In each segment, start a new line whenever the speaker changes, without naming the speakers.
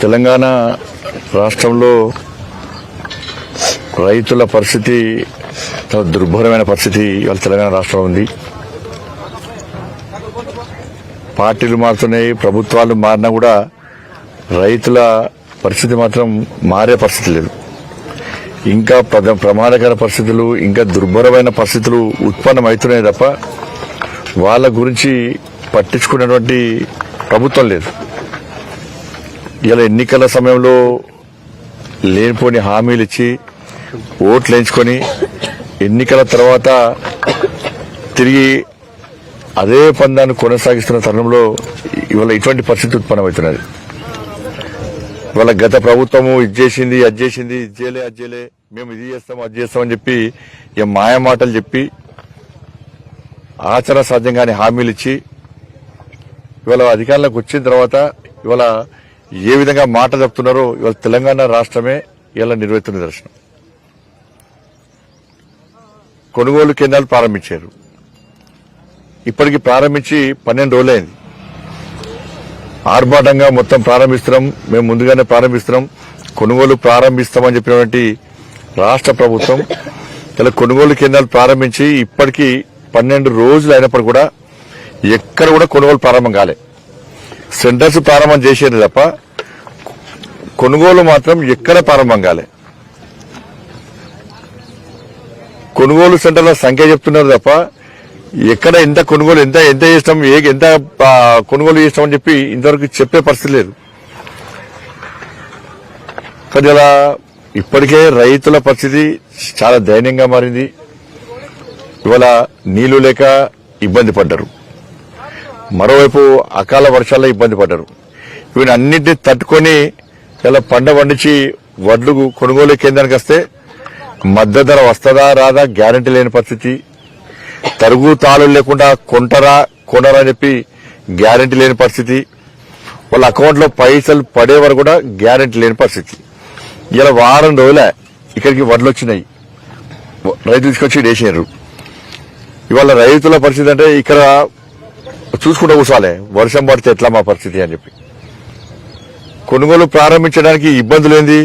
తెలంగాణ రాష్ట్రంలో రైతుల పరిస్థితి చాలా దుర్భరమైన పరిస్థితి ఇవాళ తెలంగాణ రాష్ట్రంలో ఉంది. పార్టీలు మారుతున్నాయి ప్రభుత్వాలు మారినా కూడా రైతుల పరిస్థితి మాత్రం మారే పరిస్థితి లేదు. ఇంకా ప్రమాదకర పరిస్థితులు ఇంకా దుర్భరమైన పరిస్థితులు ఉత్పన్నమవుతున్నాయి తప్ప వాళ్ళ గురించి పట్టించుకున్నటువంటి ప్రభుత్వం లేదు. ఇలా ఎన్నికల సమయంలో లేనిపోని హామీలు ఇచ్చి ఓట్లు వేయించుకొని ఎన్నికల తర్వాత తిరిగి అదే పందాన్ని కొనసాగిస్తున్న తరుణంలో ఇవాళ ఇటువంటి పరిస్థితి ఉత్పన్నమవుతున్నది. ఇవాళ గత ప్రభుత్వము ఇది చేసింది అది చేసింది ఇది చేయలే అది చేయలే మేము ఇది చేస్తాం అది చేస్తామని చెప్పి ఇక మాయ మాటలు చెప్పి ఆచరణ సాధ్యంగానే హామీలు ఇచ్చి ఇవాళ అధికారంలోకి వచ్చిన తర్వాత ఇవాళ ఏ విధంగా మాట చెప్తున్నారో ఇవాళ తెలంగాణ రాష్ట్రమే ఇలా నిర్వహిస్తున్న నిదర్శనం. కొనుగోలు కేంద్రాలు ప్రారంభించారు. ఇప్పటికి ప్రారంభించి పన్నెండు రోజులైంది. ఆర్భాటంగా మొత్తం ప్రారంభిస్తున్నాం మేము ముందుగానే ప్రారంభిస్తున్నాం కొనుగోలు ప్రారంభిస్తామని చెప్పినటువంటి రాష్ట్ర ప్రభుత్వం ఇలా కొనుగోలు కేంద్రాలు ప్రారంభించి ఇప్పటికీ పన్నెండు రోజులు అయినప్పుడు కూడా ఎక్కడ కూడా కొనుగోలు ప్రారంభం కాలే. సెంటర్స్ ప్రారంభం చేసేది తప్ప కొనుగోలు మాత్రం ఎక్కడ ప్రారంభం కాలే. కొనుగోలు సెంటర్ల సంఖ్య చెప్తున్నారు తప్ప ఎక్కడ ఎంత కొనుగోలు ఎంత ఎంత చేస్తాం ఏ ఎంత కొనుగోలు చేస్తామని చెప్పి ఇంతవరకు చెప్పే పరిస్థితి లేదు. కానీ ఇప్పటికే రైతుల పరిస్థితి చాలా దయనీయంగా మారింది. ఇవాళ నీళ్ళు లేక ఇబ్బంది పడ్డారు. మరోవైపు అకాల వర్షాల్లో ఇబ్బంది పడ్డారు. ఇవన్నీ అన్నింటినీ తట్టుకొని ఇలా పంట పండించి వడ్లు కొనుగోలు కేంద్రానికి వస్తే మద్దతు ధర వస్తుందా రాదా గ్యారంటీ లేని పరిస్థితి. తరుగు తాళు లేకుండా కొంటరా కొనరా అని చెప్పి గ్యారంటీ లేని పరిస్థితి. వాళ్ళ అకౌంట్లో పైసలు పడే వరకు కూడా గ్యారంటీ లేని పరిస్థితి. ఇలా వారం రోజులే ఇక్కడికి వడ్లు వచ్చినాయి. రైతులు తీసుకొచ్చి వేసారు ఇవాళ రైతుల పరిస్థితి అంటే ఇక్కడ చూసుకుంటూ కూసాలే వర్షం పడితే ఎట్లా మా పరిస్థితి అని చెప్పి. కొనుగోలు ప్రారంభించడానికి ఇబ్బందులు ఏంది?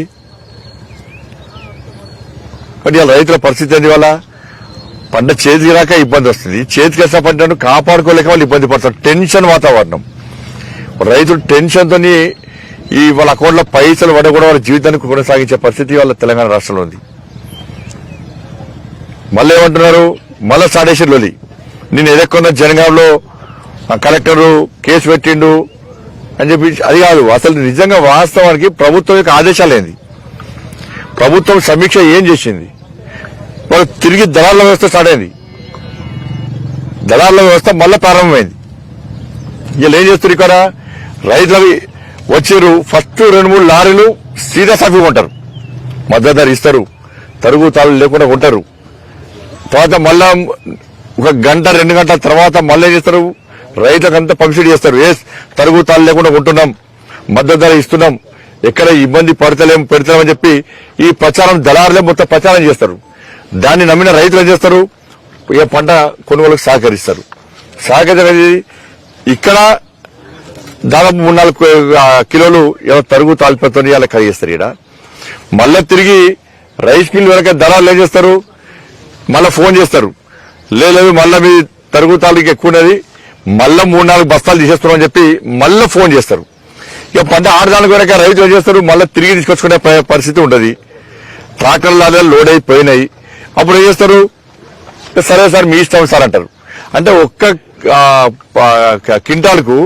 కానీ ఇలా రైతుల పరిస్థితి ఏంది వాళ్ళ పంట చేతికి రాక ఇబ్బంది వస్తుంది. చేతికి వేసిన పంటను కాపాడుకోలేక వాళ్ళు ఇబ్బంది పడతారు. టెన్షన్ వాతావరణం. రైతులు టెన్షన్తో ఈ వాళ్ళ అకౌంట్లో పైసలు పడ కూడా వాళ్ళ జీవితానికి కొనసాగించే పరిస్థితి వాళ్ళ తెలంగాణ రాష్ట్రంలో ఉంది. మళ్ళీ ఏమంటున్నారు? మళ్ళా సాడేషన్ లోలి నేను ఎదక్కున్న జనగాంలో ఆ కలెక్టర్ కేసు పెట్టిండు అని చెప్పి అది కాదు అసలు నిజంగా వాస్తవానికి ప్రభుత్వం యొక్క ఆదేశాలేంది ప్రభుత్వం సమీక్ష ఏం చేసింది? వాళ్ళు తిరిగి దళాల వ్యవస్థ స్టార్ట్ అయింది. దళాల వ్యవస్థ మళ్ళీ ప్రారంభమైంది. వీళ్ళు ఏం చేస్తారు ఇక్కడ? రైతులవి వచ్చారు ఫస్ట్ రెండు మూడు లారీలు సీదా సాఫీ కొంటారు. మద్దతు ధర ఇస్తారు తరుగు తాళ్ళు లేకుండా కొంటారు. తర్వాత మళ్ళా ఒక గంట రెండు గంటల తర్వాత మళ్ళీ చేస్తారు? రైతులకు అంతా పంపిణీ చేస్తారు. ఏ తరుగు తాళ్ళు లేకుండా కొంటున్నాం మద్దతు ధర ఇస్తున్నాం. ఎక్కడ ఇబ్బంది పడతలేం పెడతలేమని చెప్పి ఈ ప్రచారం దళారులే మొత్తం ప్రచారం చేస్తారు. దాన్ని నమ్మిన రైతులు ఏం చేస్తారు? ఏ పంట కొనుగోలుకు సహకరిస్తారు. సహకరించేది ఇక్కడ దాదాపు మూడు నాలుగు కిలోలు ఏదో తరుగు తాల్పతో అలా కడిగేస్తారు ఇక్కడ మళ్ళా తిరిగి రైస్ మిల్ వెనక దళాలు ఏం చేస్తారు? మళ్ళా ఫోన్ చేస్తారు. లేదు మళ్ళా మీ తరుగు తాలూకు ఎక్కువ ఉన్నది. మళ్ళీ మూడు నాలుగు బస్తాలు తీసేస్తున్నాం అని చెప్పి మళ్ళీ ఫోన్ చేస్తారు. ఇక పంట ఆడదానికి వెనక రైతు ఏం చేస్తారు? మళ్ళీ తిరిగి తీసుకొచ్చుకునే పరిస్థితి ఉండదు. అదే లోడ్ అయిపోయినాయి అప్పుడు ఏం చేస్తారు? సరే సార్ మీ ఇష్టం సార్ అంటారు. అంటే ఒక్క కింటాల్కు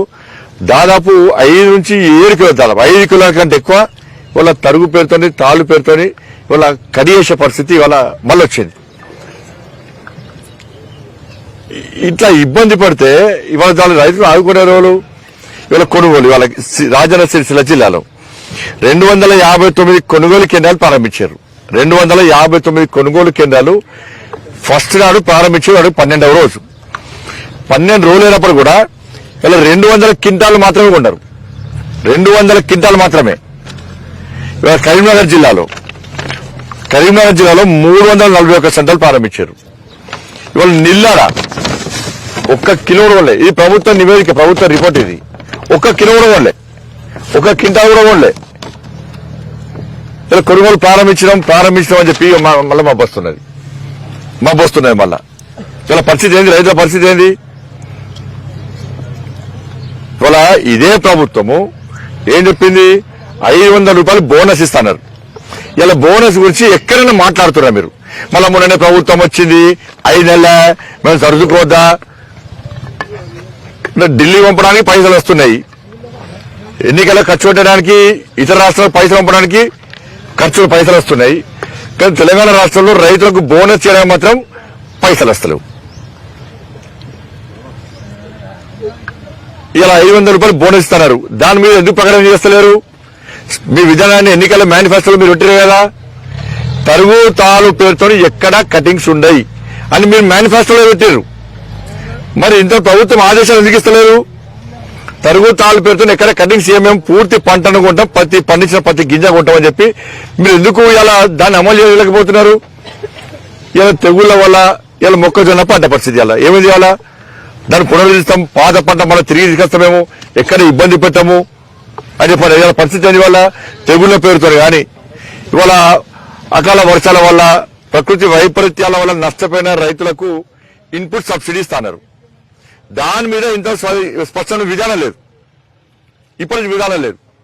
దాదాపు ఐదు నుంచి ఏడు కిలో దాదాపు ఐదు కిలోల కంటే ఎక్కువ వాళ్ళ తరుగు పేరుతోని తాళ్ళు పేరుతోని వాళ్ళ కడియేసే పరిస్థితి వాళ్ళ మళ్ళీ వచ్చింది ఇట్లా ఇబ్బంది పడితే ఇవాళ చాలా రైతులు ఆదుకునే రోజులు. ఇవాళ కొనుగోలు ఇవాళ రాజన్న సిరిసిల్ల జిల్లాలో రెండు వందల యాభై తొమ్మిది కొనుగోలు కేంద్రాలు ప్రారంభించారు. రెండు వందల యాభై తొమ్మిది కొనుగోలు కేంద్రాలు ఫస్ట్ నాడు ప్రారంభించే వాడు పన్నెండవ రోజు. పన్నెండు రోజులు అయినప్పుడు కూడా ఇలా రెండు వందల క్వింటాలు మాత్రమే కొన్నారు. రెండు వందల క్వింటాలు మాత్రమే. ఇవాళ కరీంనగర్ జిల్లాలో కరీంనగర్ జిల్లాలో మూడు వందల నలభై ఒక్క సెంటర్లు ప్రారంభించారు. ఇవాళ నిల్లాడ. ఒక్క కిలో కూడా ఇది ప్రభుత్వ నివేదిక ప్రభుత్వ రిపోర్ట్ ఇది. ఒక్క కిలో కూడా ఒక ఒక్క కింటా కూడా వల్లే. ఇలా కొనుగోలు ప్రారంభించడం ప్రారంభించడం అని చెప్పి మళ్ళీ మా వస్తున్నది మా వస్తున్నది మళ్ళా. ఇలా పరిస్థితి ఏంది? రైతుల పరిస్థితి ఏంది? ఇవాళ ఇదే ప్రభుత్వము ఏం చెప్పింది? ఐదు వందల రూపాయలు బోనస్ ఇస్తున్నారు. ఇలా బోనస్ గురించి ఎక్కడైనా మాట్లాడుతున్నారు మీరు? మళ్ళా మొన్ననే ప్రభుత్వం వచ్చింది ఐదు నెలల మేము సర్దుకోవద్దా ఢిల్లీ పంపడానికి పైసలు వస్తున్నాయి. ఎన్నికల ఖర్చు పెట్టడానికి ఇతర రాష్ట్రాలకు పైసలు పంపడానికి ఖర్చులు పైసలు వస్తున్నాయి. కానీ తెలంగాణ రాష్ట్రంలో రైతులకు బోనస్ చేయడానికి మాత్రం పైసలు వస్తలేవు. ఇలా ఐదు వందల రూపాయలు బోనస్ ఇస్తున్నారు. దాని మీద ఎందుకు ప్రకటన చేస్తలేరు? మీ విధానాన్ని ఎన్నికల మేనిఫెస్టోలో మీరు పెట్టారు కదా? తరుగు తాలు పేరుతో ఎక్కడా కటింగ్స్ ఉండయి అని మీరు మేనిఫెస్టోలో పెట్టారు మరి ఇంత ప్రభుత్వం ఆదేశాలు ఎందుకు ఇస్తలేరు? తరుగు తాలు పేరుతో ఎక్కడ కటింగ్స్ ఏమేమి పూర్తి పంటను కొంటాం ప్రతి పండించిన ప్రతి గింజ కొంటామని చెప్పి మీరు ఎందుకు ఇలా దాన్ని అమలు చేయలేకపోతున్నారు? ఇలా తెగుళ్ళ వల్ల ఇలా మొక్కజొన్న పంట పరిస్థితి ఇలా ఏమి చేయాలా? దాన్ని పునరుద్ధరిస్తాం పాత పంట మళ్ళీ తిరిగి తీసుకొస్తామేమో ఎక్కడ ఇబ్బంది పెట్టాము అని చెప్పారు ఇలా పరిస్థితి అని వల్ల తెగుళ్ళ పేరుతో కానీ ఇవాళ అకాల వర్షాల వల్ల ప్రకృతి వైపరీత్యాల వల్ల నష్టపోయిన రైతులకు ఇన్పుట్ సబ్సిడీ ఇస్తాన్నారు దాని మీద ఇంత స్పష్టమైన విధానం లేదు. ఇప్పటి విధానం లేదు.